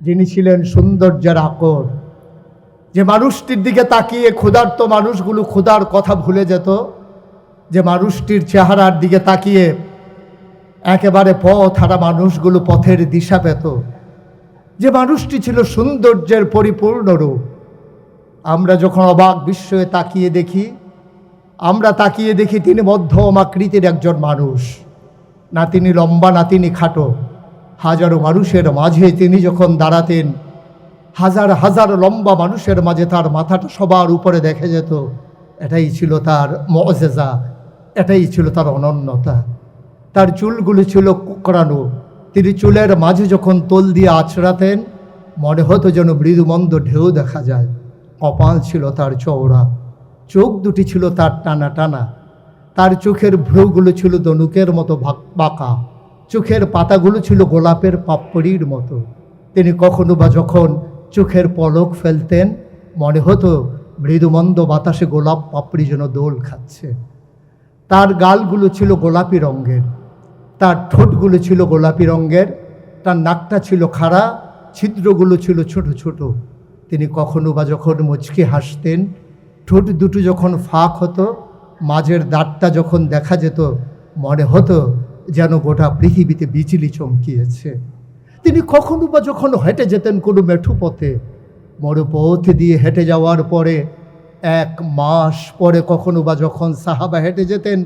যিনি ছিলেন সৌন্দর্যের আকর। যে মানুষটির দিকে তাকিয়ে ক্ষুধার্ত মানুষগুলো ক্ষুধার কথা ভুলে যেত, যে মানুষটির চেহারার দিকে তাকিয়ে একেবারে পথ হারা মানুষগুলো পথের দিশা পেত। যে মানুষটি ছিল সৌন্দর্যের পরিপূর্ণ রূপ। আমরা যখন অবাক বিস্ময়ে তাকিয়ে দেখি, আমরা তাকিয়ে দেখি তিনি মধ্যম আকৃতির একজন মানুষ। না তিনি লম্বা, না তিনি খাটো। হাজারো মানুষের মাঝে তিনি যখন দাঁড়াতেন, হাজার হাজার লম্বা মানুষের মাঝে তার মাথাটা সবার উপরে দেখে যেত। এটাই ছিল তার মজেজা, এটাই ছিল তার অনন্যতা। তার চুলগুলি ছিল কুকড়ানো। তিনি চুলের মাঝে যখন তোল দিয়ে আছড়াতেন, মনে হতো যেন মৃদুমন্দ ঢেউ দেখা যায়। কপাল ছিল তার চওড়া, চোখ দুটি ছিল তার টানা টানা। তার চোখের ভ্রুগুলো ছিল দনুকের মতো বাঁকা চোখের পাতাগুলো ছিল গোলাপের পাপড়ির মতো। তিনি কখনো বা যখন চোখের পলক ফেলতেন, মনে হতো মৃদুমন্দ বাতাসে গোলাপ পাপড়ি যেন দোল খাচ্ছে। তার গালগুলো ছিল গোলাপি রঙের, তার ঠোঁটগুলো ছিল গোলাপি রঙের, তার নাকটা ছিল খাড়া, ছিদ্রগুলো ছিল ছোট ছোট। তিনি কখনো বা যখন মুচকি হাসতেন, ঠোঁট দুটো যখন ফাঁক হতো, মাঝের দাঁতটা যখন দেখা যেত, মনে হতো যেন গোটা পৃথিবীতে বিজলি চমকিয়েছে। তিনি কখনো বা যখন হেঁটে যেতেন কোনো মেঠু পথে, মরুপথ দিয়ে হেঁটে যাওয়ার পরে, এক মাস পরে কখনো বা যখন সাহাবা হেঁটে যেতেন,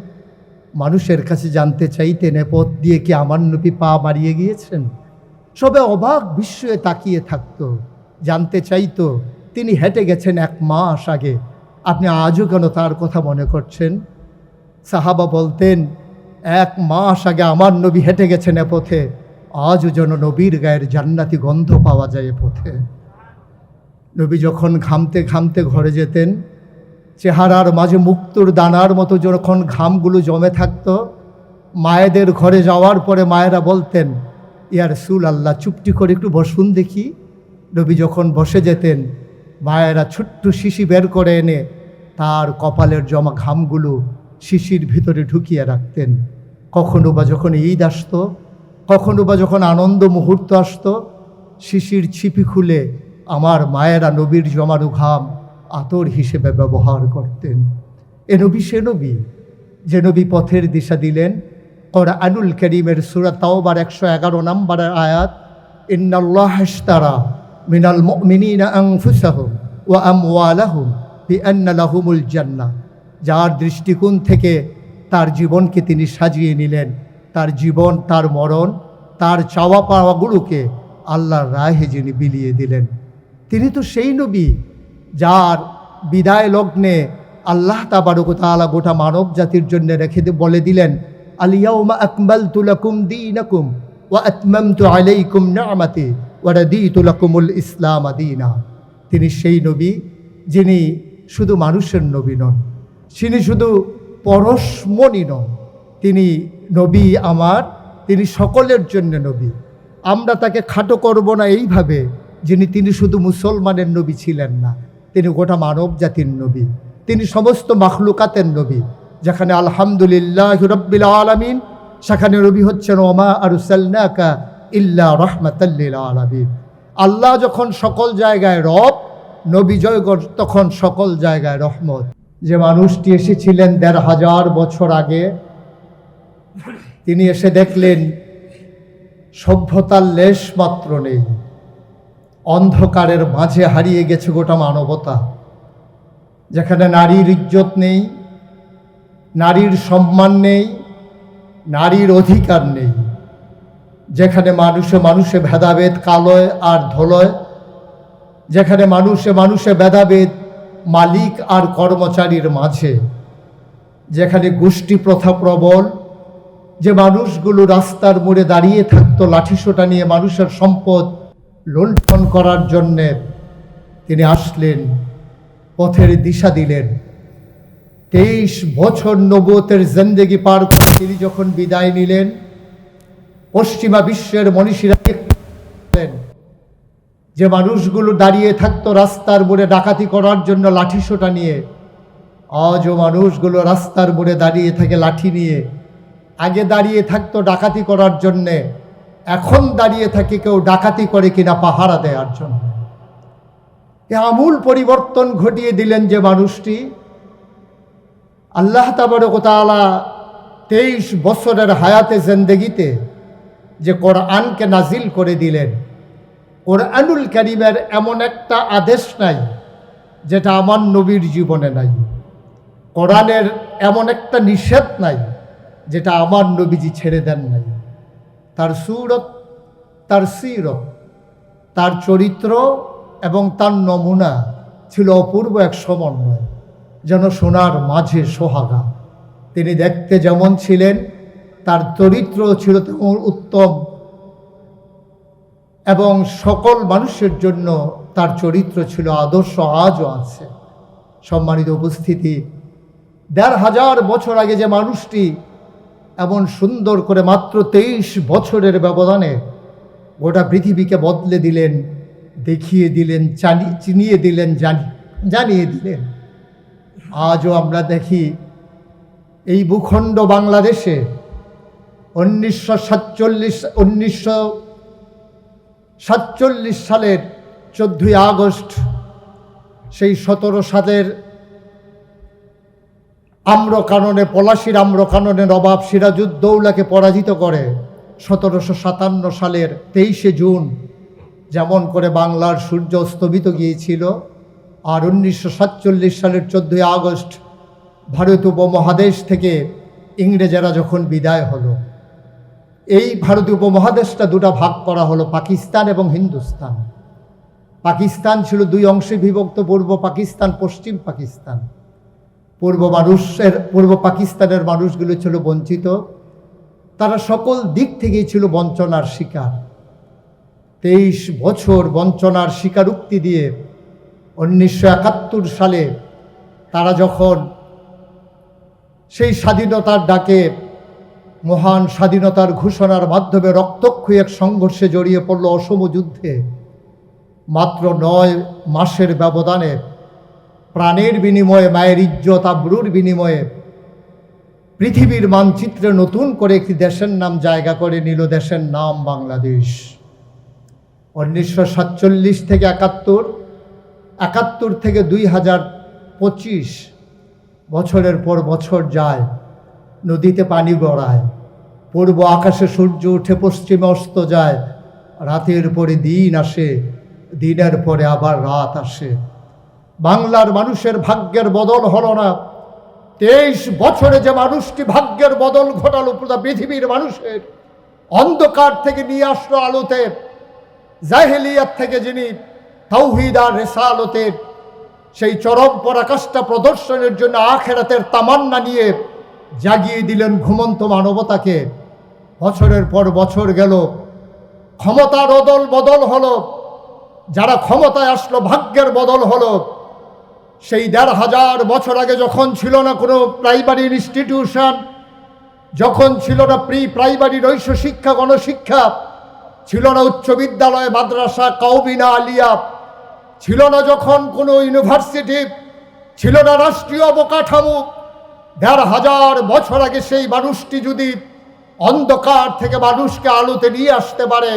মানুষের কাছে জানতে চাইতেন, এ পথ দিয়ে কি আমার নবী পা মারিয়ে গিয়েছেন? সবে অবাক বিস্ময়ে তাকিয়ে থাকত, জানতে চাইতো, তিনি হেঁটে গেছেন এক মাস আগে, আপনি আজও কেন তার কথা মনে করছেন? সাহাবা বলতেন এক মাস আগে আমার নবী হেঁটে গেছেন এ পথে। আজও যেন নবীর গায়ের জান্নাতি গন্ধ পাওয়া যায় এ পথে। নবী যখন ঘামতে ঘামতে ঘরে যেতেন, চেহারার মাঝে মুক্তোর দানার মতো যখন ঘামগুলো জমে থাকত, মায়েদের ঘরে যাওয়ার পরে মায়েরা বলতেন ইয়ার সুল আল্লাহ চুপটি করে একটু বসুন দেখি। নবী যখন বসে যেতেন, মায়েরা ছোট্ট শিশি বের করে এনে তার কপালের জমা ঘামগুলো শিশির ভিতরে ঢুকিয়ে রাখতেন। কখনো বা যখন ঈদ আসত, কখনো বা যখন আনন্দ মুহূর্ত আসত, শিশির ছিপি খুলে আমার মায়েরা নবীর জমানো ঘাম আতর হিসেবে ব্যবহার করতেন। এ নবী, সে নবী। যে নবী পথের দিশা দিলেন, কোরআনুল করিমের সুরা তাওবার একশো এগারো নম্বরের আয়াত, ইন্নাল্লাহ ইশতারা মিনাল মুমিনিনা আনফুসাহুম ওয়া আমওয়ালাহুম বিআন্না লাহুমুল জান্নাহ। যার দৃষ্টিকোণ থেকে তার জীবনকে তিনি সাজিয়ে নিলেন। তার জীবন, তার মরণ, তার চাওয়া পাওয়াগুলোকে আল্লাহর রাহে যিনি বিলিয়ে দিলেন। তিনি তো সেই নবী যার বিদায় লগ্নে আল্লাহ তাবারক তাআলা গোটা মানব জাতির জন্য রেখে বলে দিলেন আলিয়াউমা আকমাল তুলাকুম দীনাকুম ওয়া আতমামতু আলাইকুম নি'মাতি ওয়া রাদিতু লাকুমুল ইসলাম দীনা। তিনি সেই নবী যিনি শুধু মানুষের নবী নন। তিনি শুধু পরশমণি নন, তিনি নবী আমার, তিনি সকলের জন্য নবী। আমরা তাকে খাটো করব না এইভাবে, যিনি তিনি শুধু মুসলমানের নবী ছিলেন না, তিনি গোটা মানব জাতির নবী, তিনি সমস্ত মাখলুকাতের নবী, যেখানে আলহামদুলিল্লাহ রব্বিল আলমিন, সেখানে নবী হচ্ছেন, ওমা আর আরুসাল্লাকা ইল্লা রহমাতাল্লিল আলমিন। আল্লাহ যখন সকল জায়গায় রব, নবী জয়গর তখন সকল জায়গায় রহমত। যে মানুষটি এসেছিলেন দেড় হাজার বছর আগে, তিনি এসে দেখলেন সভ্যতার লেশ মাত্র নেই, অন্ধকারের মাঝে হারিয়ে গেছে গোটা মানবতা, যেখানে নারীর ইজ্জত নেই, নারীর সম্মান নেই, নারীর অধিকার নেই, যেখানে মানুষে মানুষে ভেদাভেদ কালয় আর ধলয়, যেখানে মানুষে মানুষে ভেদাভেদ মালিক আর কর্মচারীর মাঝে, যেখানে গোষ্ঠী প্রথা প্রবল, যে মানুষগুলো রাস্তার মোড়ে দাঁড়িয়ে থাকতো লাঠিসোটা নিয়ে মানুষের সম্পদ লুণ্ঠন করার জন্যে, তিনি আসলেন, পথের দিশা দিলেন। তেইশ বছর নবতের জিন্দেগি পার করে তিনি যখন বিদায় নিলেন, পশ্চিমা বিশ্বের মনীষীরা যে মানুষগুলো দাঁড়িয়ে থাকতো রাস্তার মোড়ে ডাকাতি করার জন্য লাঠি লাঠিসোটা নিয়ে আজও মানুষগুলো রাস্তার মোড়ে দাঁড়িয়ে থাকে লাঠি নিয়ে। আগে দাঁড়িয়ে থাকতো ডাকাতি করার জন্যে, এখন দাঁড়িয়ে থাকে কেউ ডাকাতি করে কিনা পাহারা দেওয়ার জন্য। এ আমূল পরিবর্তন ঘটিয়ে দিলেন যে মানুষটি। আল্লাহ তাবারকতালা তেইশ বছরের হায়াতে জেন্দেগিতে যে কোরআনকে নাজিল করে দিলেন কোরআনুল করিমের এমন একটা আদেশ নাই, যেটা আমার নবীর জীবনে নাই। কোরআনের এমন একটা নিষেধ নাই, যেটা আমার নবীজি ছেড়ে দেন নাই। তার সুরত, তার সিরত, তার চরিত্র এবং তার নমুনা ছিল অপূর্ব এক সমন্বয়, যেন সোনার মাঝে সোহাগা। তিনি দেখতে যেমন ছিলেন, তার চরিত্র ছিল তেমন উত্তম। এবং সকল মানুষের জন্য তার চরিত্র ছিল আদর্শ আজও আছে। সম্মানিত উপস্থিতি, দেড় হাজার বছর আগে যে মানুষটি এমন সুন্দর করে মাত্র তেইশ বছরের ব্যবধানে গোটা পৃথিবীকে বদলে দিলেন, দেখিয়ে দিলেন চানি চিনিয়ে দিলেন, জানি, জানিয়ে দিলেন। আজও আমরা দেখি এই ভূখণ্ড বাংলাদেশে উনিশশো সাতচল্লিশ, উনিশশো সাতচল্লিশ সালের চোদ্দই আগস্ট, সেই সতেরো সালের আম্রকাননে, পলাশির আম্রকাননে নবাব সিরাজুদ্দৌলাকে পরাজিত করে সতেরোশো সাতান্ন সালের তেইশে জুন, যেমন করে বাংলার সূর্য অস্তমিত গিয়েছিল। আর উনিশশো সাতচল্লিশ সালের চোদ্দোই আগস্ট, ভারত উপমহাদেশ থেকে ইংরেজেরা যখন বিদায় হলো এই ভারতীয় উপমহাদেশটা দুটা ভাগ করা হলো, পাকিস্তান এবং হিন্দুস্তান। পাকিস্তান ছিল দুই অংশে বিভক্ত, পূর্ব পাকিস্তান, পশ্চিম পাকিস্তান। পূর্ব মানুষের, পূর্ব পাকিস্তানের মানুষগুলো ছিল বঞ্চিত। তারা সকল দিক থেকেই ছিল বঞ্চনার শিকার। তেইশ বছর বঞ্চনার স্বীকারোক্তি দিয়ে উনিশশো একাত্তর সালে তারা যখন সেই স্বাধীনতার ডাকে মহান স্বাধীনতার ঘোষণার মাধ্যমে রক্তক্ষয়ী এক সংঘর্ষে জড়িয়ে পড়ল অসম যুদ্ধে। মাত্র নয় মাসের ব্যবধানে প্রাণের বিনিময়ে, মায়ের ইজ্জত, আব্রুর বিনিময়ে পৃথিবীর মানচিত্রে নতুন করে একটি দেশের নাম জায়গা করে নিল দেশের নাম বাংলাদেশ। উনিশশো সাতচল্লিশ থেকে একাত্তর একাত্তর থেকে দুই হাজার পঁচিশ বছরের পর বছর যায়। নদীতে পানি গড়ায়। পূর্ব আকাশে সূর্য উঠে পশ্চিমে অস্ত যায়। রাতের পরে দিন আসে, দিনের পরে আবার রাত আসে। বাংলার মানুষের ভাগ্যের বদল হলো না। তেইশ বছরে যে মানুষটি ভাগ্যের বদল ঘটালো পুরো পৃথিবীর মানুষের, অন্ধকার থেকে নিয়ে আসলো আলোতে। জাহেলিয়াত থেকে যিনি তৌহিদ আর রেসালতের সেই চরম পরাকাষ্ঠা প্রদর্শনের জন্য আখেরাতের তামান্না নিয়ে জাগিয়ে দিলেন ঘুমন্ত মানবতাকে। বছরের পর বছর গেল। ক্ষমতার অদল বদল হলো। যারা ক্ষমতায় আসলো, ভাগ্যের বদল হলো। সেই দেড় হাজার বছর আগে যখন ছিল না কোনো প্রাইমারি ইনস্টিটিউশন যখন ছিল না প্রি প্রাইমারি নৈশ শিক্ষা, গণশিক্ষা, ছিল না উচ্চ বিদ্যালয়, মাদ্রাসা কাউবিনা আলিয়া, ছিল না যখন কোনো ইউনিভার্সিটি ছিল না রাষ্ট্রীয় অবকাঠামো দেড় হাজার বছর আগে সেই মানুষটি যদি অন্ধকার থেকে মানুষকে আলোতে নিয়ে আসতে পারে,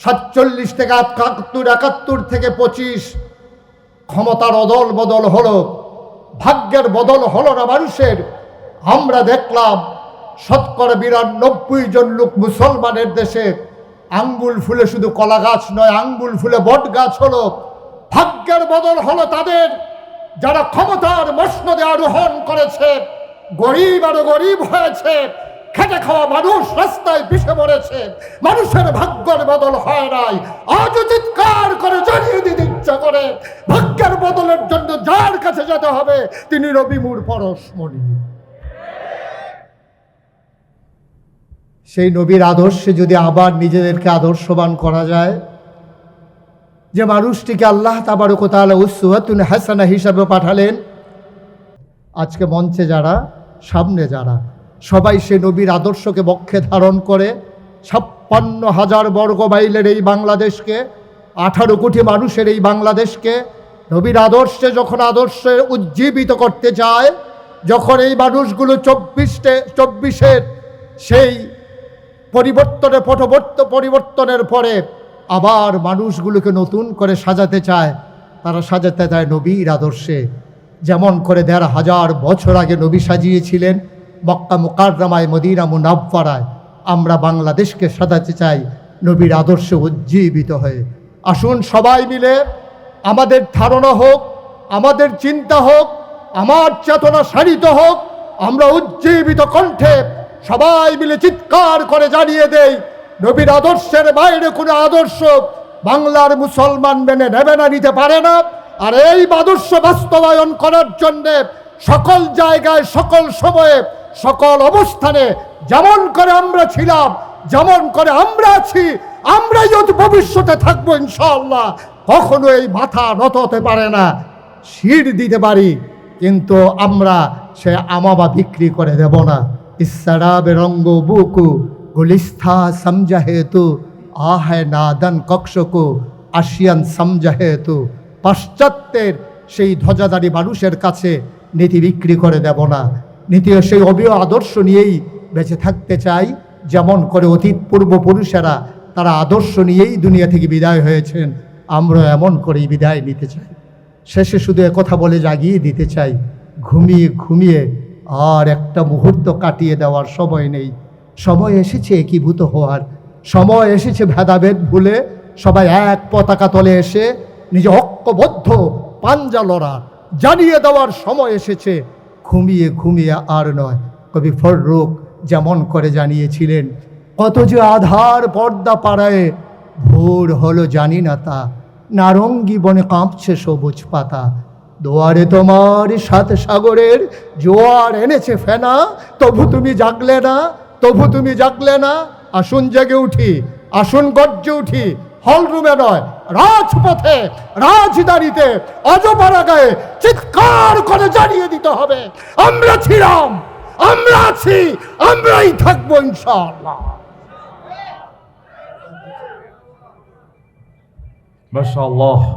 সাতচল্লিশ থেকে একাত্তর একাত্তর থেকে পঁচিশ, ক্ষমতার অদল বদল হলো, ভাগ্যের বদল হলো না মানুষের। আমরা দেখলাম শতকরা বিরানব্বই জন লোক মুসলমানের দেশে, আঙ্গুল ফুলে শুধু কলা গাছ নয়, আঙ্গুল ফুলে বট গাছ হলো। ভাগ্যের বদল হলো তাদের। যারা ক্ষমতার মসনদে আরোহণ করেছে, গরিব আরও গরিব হয়েছে, খেটে খাওয়া মানুষ রাস্তায় পিষে পড়েছে মানুষের ভাগ্যের বদল হয় নাই। আজ চিৎকার করে জানিয়ে দিতে ইচ্ছা করে, ভাগ্যের বদলের জন্য যার কাছে যেতে হবে, তিনি রবিমুর পরশমণি। সেই নবীর আদর্শে যদি আবার নিজেদেরকে আদর্শবান করা যায় যে মানুষটিকে আল্লাহ তাবারকতালা উসুয়াতুন হাসানা হিসাবে পাঠালেন। আজকে মঞ্চে যারা, সামনে যারা, সবাই সে নবীর আদর্শকে বক্ষে ধারণ করে, ছাপ্পান্ন হাজার বর্গ মাইলের এই বাংলাদেশকে, আঠারো কোটি মানুষের এই বাংলাদেশকে, নবীর আদর্শে যখন আদর্শে উজ্জীবিত করতে চায়, যখন এই মানুষগুলো চব্বিশটে চব্বিশের সেই পরিবর্তনে, পটবর্ত পরিবর্তনের পরে আবার মানুষগুলোকে নতুন করে সাজাতে চায়, তারা সাজাতে চায় নবীর আদর্শে। যেমন করে দেড় হাজার বছর আগে নবী সাজিয়েছিলেন মক্কা মুকাররামায়, মদিনা মুনাব্বারায়। আমরা বাংলাদেশকে সাজাতে চাই নবীর আদর্শে উজ্জীবিত হয়ে। আসুন সবাই মিলে আমাদের ধারণা হোক, আমাদের চিন্তা হোক, আমার চেতনা সারিত হোক, আমরা উজ্জীবিত কণ্ঠে সবাই মিলে চিৎকার করে জানিয়ে দেই নবীর আদর্শের বাইরে কোনো আদর্শ বাংলার মুসলমান মেনে নেবে না, নিতে পারে না। আর এই আদর্শ বাস্তবায়ন করার জন্যে সকল জায়গায়, সকল সময়ে, সকল অবস্থানে যেমন করে আমরা ছিলাম, যেমন করে আমরা আছি আমরা যদি ভবিষ্যতে থাকব ইনশাল্লাহ কখনো এই মাথা নত হতে পারে না, শির দিতে পারি, কিন্তু আমরা সে আমাবা বিক্রি করে দেব না। ইসারাবে রঙ্গ বুকু গুলিস্থা সমঝা হেতু আহে নাদন কক্ষকু আসিয়ান সমঝা হেতু পাশ্চাত্যের সেই ধ্বজাধারী মানুষের কাছে নীতি বিক্রি করে দেব না। নীতি সেই অবিয় আদর্শ নিয়েই বেঁচে থাকতে চাই। যেমন করে অতীত পূর্বপুরুষেরা, তারা আদর্শ নিয়েই দুনিয়া থেকে বিদায় হয়েছেন। আমরা এমন করেই বিদায় নিতে চাই। শেষে শুধু কথা বলে জাগিয়ে দিতে চাই। ঘুমিয়ে ঘুমিয়ে আর একটা মুহূর্ত কাটিয়ে দেওয়ার সময় নেই। সময় এসেছে একীভূত হওয়ার। সময় এসেছে ভেদাভেদ ভুলে সবাই এক পতাকা তলে এসে নিজে ঐক্যবদ্ধ পাঞ্জা লড়ার। জানিয়ে দেওয়ার সময় এসেছে, ঘুমিয়ে ঘুমিয়ে আর নয়। কবি ফররুখ যেমন করে জানিয়েছিলেন, কত যে আধার পর্দা পাড়ায়, ভোর হলো জানি না তা। নারঙ্গি বনে কাঁপছে সবুজ পাতা। দোয়ারে তোমার সাত সাগরের জোয়ার এনেছে ফেনা, তবু তুমি জাগলে না। তবু তুমি জাগলে না, আসুন জেগে উঠি, আসুন গর্জে উঠি হলরুমে নয়, রাজপথে, রাজধানীতে, অজপাড়া গায়ে চিৎকার করে জানিয়ে দিতে হবে, আমরা ছিলাম, আমরা আছি, আমরাই থাকব ইনশাআল্লাহ।